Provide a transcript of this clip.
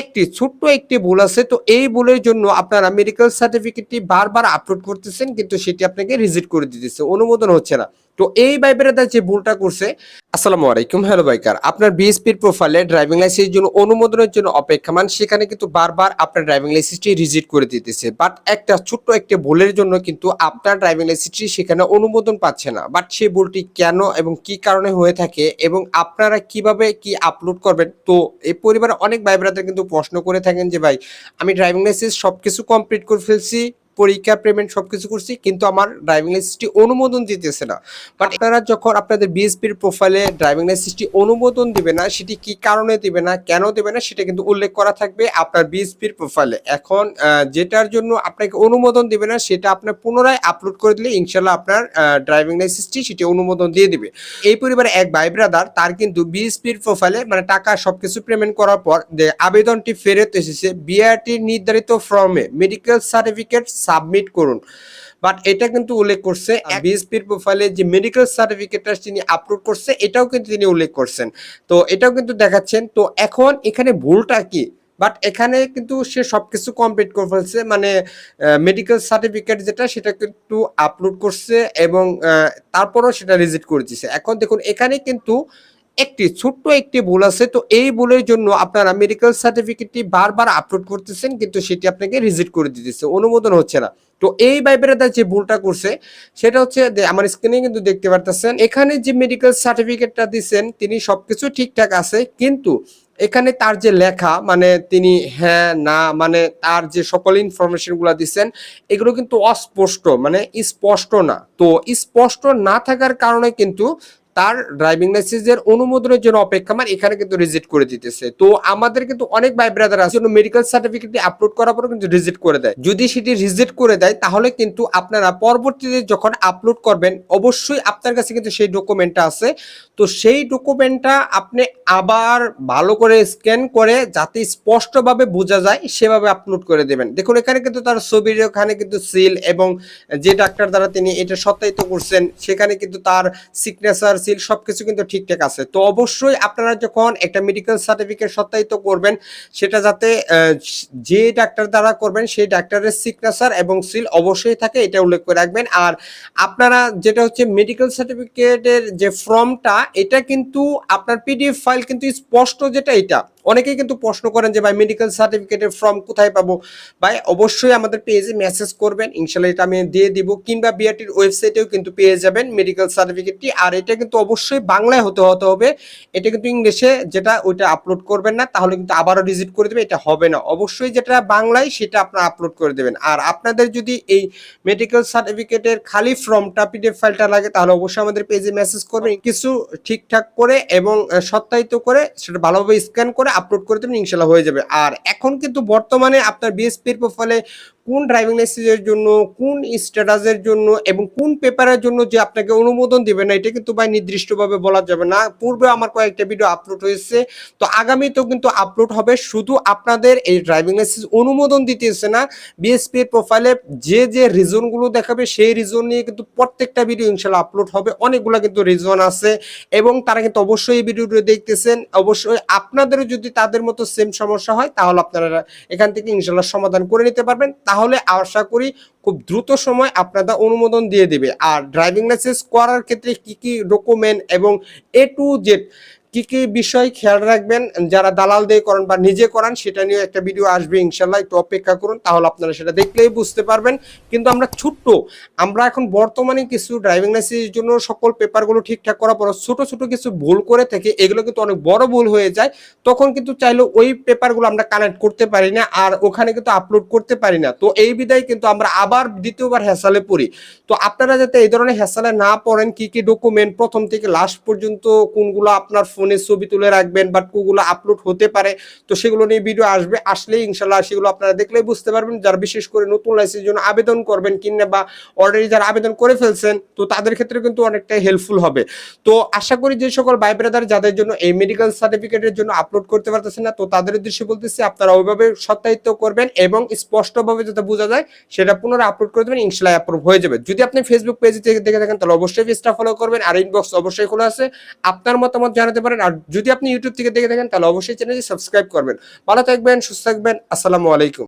একটি, ছোট্ট একটি ভুল আছে, তো এই ভুলের জন্য আপনারা মেডিকেল সার্টিফিকেটটি বারবার আপলোড করতেছেন, কিন্তু সেটি আপনাকে রিজেক্ট করে দিতেছে। অনুমোদন হচ্ছে না। তো এই বাইবেরাদা যে ভুলটা করছে, আসসালামু আলাইকুম, হ্যালো বাইকার। আপনার বিএসপির প্রোফাইলে ড্রাইভিং লাইসেন্সের জন্য অনুমোদনের জন্য অপেক্ষমান, সেখানে কিন্তু বারবার আপনার ড্রাইভিং লাইসেন্সটি রিজেক্ট করে দিতেছে। বাট একটা ছোট্ট একটি ভুলের জন্য কিন্তু আপনার ড্রাইভিং লাইসেন্সটি সেখানে অনুমোদন পাচ্ছে না। বাট সেই ভুলটি কেন এবং কি কারণে হয়ে থাকে এবং আপনারা কীভাবে কি আপলোড করবেন? তো এই পরিবারে অনেক ভাই ব্রাদার কিন্তু প্রশ্ন করে থাকেন যে, ভাই, আমি ড্রাইভিং লাইসেন্স সবকিছু কমপ্লিট করে ফেলছি পরীক্ষা পেমেন্ট সবকিছু করছি, কিন্তু আমার ড্রাইভিং লাইসেন্সটি অনুমোদন দিতেছে না। বাট আপনারা যখন আপনাদের বিএসপির প্রোফাইলে ড্রাইভিং লাইসেন্সটি অনুমোদন দিবে না, সেটি কি কারণে দিবে না, কেন দিবে না, সেটা কিন্তু উল্লেখ করা থাকবে আপনার বিএসপির প্রোফাইলে এখন যেটার জন্য আপনাকে অনুমোদন দিবে না, সেটা আপনার পুনরায় আপলোড করে দিলে ইনশাল্লাহ আপনার ড্রাইভিং লাইসেন্সটি সেটি অনুমোদন দিয়ে দিবে। এই পরিবারে এক ভাই ব্রাদার তার কিন্তু বিএসপির প্রোফাইলে মানে টাকা সবকিছু পেমেন্ট করার পর আবেদনটি ফেরত এসেছে বিআরটির নির্ধারিত ফর্মে মেডিকেল সার্টিফিকেট সাবমিট করুন। বাট এটা কিন্তু উল্লেখ করছে বিএসপির প্রোফাইলে যে মেডিকেল সার্টিফিকেটটা তিনি আপলোড করছে এটাও কিন্তু তিনি উল্লেখ করছেন। তো এটাও কিন্তু দেখাচ্ছেন। তো এখন এখানে ভুলটা কি? বাট এখানে কিন্তু সে সব কিছু কমপ্লিট করে ফেলছে। মানে মেডিকেল সার্টিফিকেট যেটা সেটা কিন্তু আপলোড করছে এবং তারপরও সেটা রিজেক্ট করে দিচ্ছে এখন দেখুন এখানে কিন্তু একটি ছোট্ট একটি ভুল আছে, তো এই ভুলের জন্য আপনারা মেডিকেল সার্টিফিকেটটি বারবার আপলোড করতেছেন, কিন্তু সেটি আপনাকে রিজেক্ট করে দিতেছে, অনুমোদন হচ্ছে না। তো এই বাইবেরাদা যে ভুলটা করছে, সেটা হচ্ছে আমার স্ক্রিনে কিন্তু দেখতে পারতেছেন, এখানে যে মেডিকেল সার্টিফিকেটটা দিচ্ছেন তিনি সবকিছু ঠিকঠাক আছে, কিন্তু এখানে তার যে লেখা মানে তিনি হ্যাঁ না মানে তার যে সকল ইনফরমেশনগুলা দিচ্ছেন এগুলো কিন্তু অস্পষ্ট মানে স্পষ্ট না। তো স্পষ্ট না থাকার কারণে কিন্তু তার ড্রাইভিং লাইসেন্সের অনুমোদনের জন্য অপেক্ষা অপেক্ষামান এখানে কিন্তু রিজেক্ট করে দিতেছে। তো আমাদের কিন্তু অনেক ভাই ব্রাদার আছে মেডিকেল সার্টিফিকেটটি আপলোড করার পরে কিন্তু রিজেক্ট করে দেয়। যদি সেটি রিজেক্ট করে দেয়, তাহলে কিন্তু আপনারা পরবর্তীতে যখন আপলোড করবেন, অবশ্যই আপনার কাছে কিন্তু সেই ডকুমেন্টটা আছে। তো সেই ডকুমেন্টটা আপনি আবার ভালো করে স্ক্যান করে, যাতে স্পষ্টভাবে বোঝা যায়, সেভাবে আপলোড করে দেবেন। দেখুন, এখানে কিন্তু তার ছবির ওখানে কিন্তু সিল এবং যে ডাক্তার দ্বারা তিনি এটা সত্যায়িত করছেন, সেখানে কিন্তু তার সিগনেচার সিল, সবকিছু কিন্তু ঠিকঠাক আছে। তো অবশ্যই আপনারা যখন একটা মেডিকেল সার্টিফিকেট সত্যায়িত করবেন, সেটা যাতে যে ডাক্তার দ্বারা করবেন, সেই ডাক্তারের সিগনেচার এবং সিল অবশ্যই থাকে, এটা উল্লেখ করে রাখবেন। আর আপনারা যেটা হচ্ছে মেডিকেল সার্টিফিকেটের যে ফর্মটা এটা কিন্তু আপনার পিডিএফ ফাইল কিন্তু স্পষ্ট যেটা এটা অনেকেই কিন্তু প্রশ্ন করেন যে, ভাই মেডিকেল সার্টিফিকেটের ফর্ম কোথায় পাবো? ভাই, অবশ্যই আমাদের পেজে মেসেজ করবেন, ইনশাল্লাহ এটা আমি দিয়ে দিব, কিংবা বিআরটির ওয়েবসাইটেও কিন্তু পেয়ে যাবেন মেডিকেল সার্টিফিকেটটি আর এটা কিন্তু অবশ্যই বাংলায় হতে হতে হবে। এটা কিন্তু ইংলিশে যেটা, ওইটা আপলোড করবেন না, তাহলে কিন্তু আবারও ভিজিট করে দেবে এটা হবে না। অবশ্যই যেটা বাংলায়, সেটা আপনারা আপলোড করে দেবেন। আর আপনাদের যদি এই মেডিকেল সার্টিফিকেটের খালি ফর্মটা পিডিএফ ফাইলটা লাগে, তাহলে অবশ্যই আমাদের পেজে মেসেজ করবেন। কিছু ঠিকঠাক করে এবং সত্যায়িত করে, সেটা ভালোভাবে স্ক্যান করে আপলোড করে দেবেন ইনশাল্লাহ হয়ে যাবে। আর এখন কিন্তু বর্তমানে আপনার বিএসপির প্রোফাইলে কোন ড্রাইভিং লাইসেন্সের জন্য, কোন স্ট্যাটাসের জন্য এবং কোন পেপারের জন্য যে আপনাকে অনুমোদন দিবে না, এটা কিন্তু ভাই নির্দিষ্টভাবে বলা যাবে না। পূর্বে আমার কয়েকটা ভিডিও আপলোড হয়েছে, তো আগামীতেও কিন্তু আপলোড হবে। শুধু আপনাদের এই ড্রাইভিং লাইসেন্স অনুমোদন দিতেছে না বিএসপি এর প্রোফাইলে যে যে রিজনগুলো দেখাবে, সেই রিজন নিয়ে কিন্তু প্রত্যেকটা ভিডিও ইনশাল্লাহ আপলোড হবে। অনেকগুলো কিন্তু রিজন আছে এবং তারা কিন্তু অবশ্যই এই ভিডিওটি দেখতেছেন। অবশ্যই আপনাদেরও যদি তাদের মতো সেম সমস্যা হয়, তাহলে আপনারা এখান থেকে ইনশাল্লাহ সমাধান করে নিতে পারবেন। তাহলে আশা করি খুব দ্রুত সময় আপনারা অনুমোদন দিয়ে দেবে। আর ড্রাইভিং লাইসেন্স করার ক্ষেত্রে কি কি ডকুমেন্ট এবং এ টু জেড কি কি বিষয় খেয়াল রাখবেন, যারা দালাল দিয়ে করেন বা নিজে করান, সেটা নিয়ে একটা ভিডিও আসবে ইনশাল্লাহ, একটু অপেক্ষা করুন, তাহলে আপনারা সেটা দেখলেই বুঝতে পারবেন। কিন্তু আমরা ছোট্ট, আমরা এখন বর্তমানে কিছু ড্রাইভিং লাইসেন্সের জন্য সকল পেপারগুলো ঠিকঠাক করার পর ছোট ছোট কিছু ভুল করে থেকে এগুলো কিন্তু অনেক বড় ভুল হয়ে যায়, তখন কিন্তু চাইলে ওই পেপারগুলো আমরা কানেক্ট করতে পারি না আর ওখানে কিন্তু আপলোড করতে পারি না। তো এই বিদায় কিন্তু আমরা আবার দ্বিতীয়বার হ্যাসালে পড়ি। তো আপনারা যাতে এই ধরনের হ্যাসালে না পড়েন, কি কি ডকুমেন্ট প্রথম থেকে লাস্ট পর্যন্ত কোনগুলো আপনার ফোনে ছবি তুলে রাখবেন বাট কোনগুলো আপলোড হতে পারে। তো সেগুলো নিয়ে ভিডিও আসবে, আসলেই ইনশাল্লাহ সেগুলো আপনারা দেখলেই বুঝতে পারবেন। যারা বিশেষ করে নতুন লাইসেন্সের জন্য আবেদন করবেন কিনা বা অলরেডি যারা আবেদন করে ফেলছেন, তো তাদের ক্ষেত্রে কিন্তু অনেকটাই হেল্পফুল হবে। তো আশা করি যে সকল ভাই ব্রাদার যাদের জন্য এই মেডিকেল সার্টিফিকেটের জন্য আপলোড করতে পারতেছেন না, তো তাদের উদ্দেশ্যে বলতেছি আপনারা ওইভাবে সত্যায়িত করবেন এবং স্পষ্টভাবে যাতে বোঝা যায় সেটা পুনরায় আপলোড করে দেবেন ইনশাল্লাহ অ্যাপ্রুভ হয়ে যাবে। যদি আপনি ফেসবুক পেজ থেকে দেখে থাকেন, তাহলে অবশ্যই পেজটা ফলো করবেন। আর ইনবক্স অবশ্যই খোলা আছে। আপনার মতামত জানাতে পারেন। আর যদি আপনি ইউটিউব থেকে দেখে থাকেন, তাহলে অবশ্যই চ্যানেলটি সাবস্ক্রাইব করবেন। ভালো থাকবেন, সুস্থ থাকবেন। আসসালামু আলাইকুম।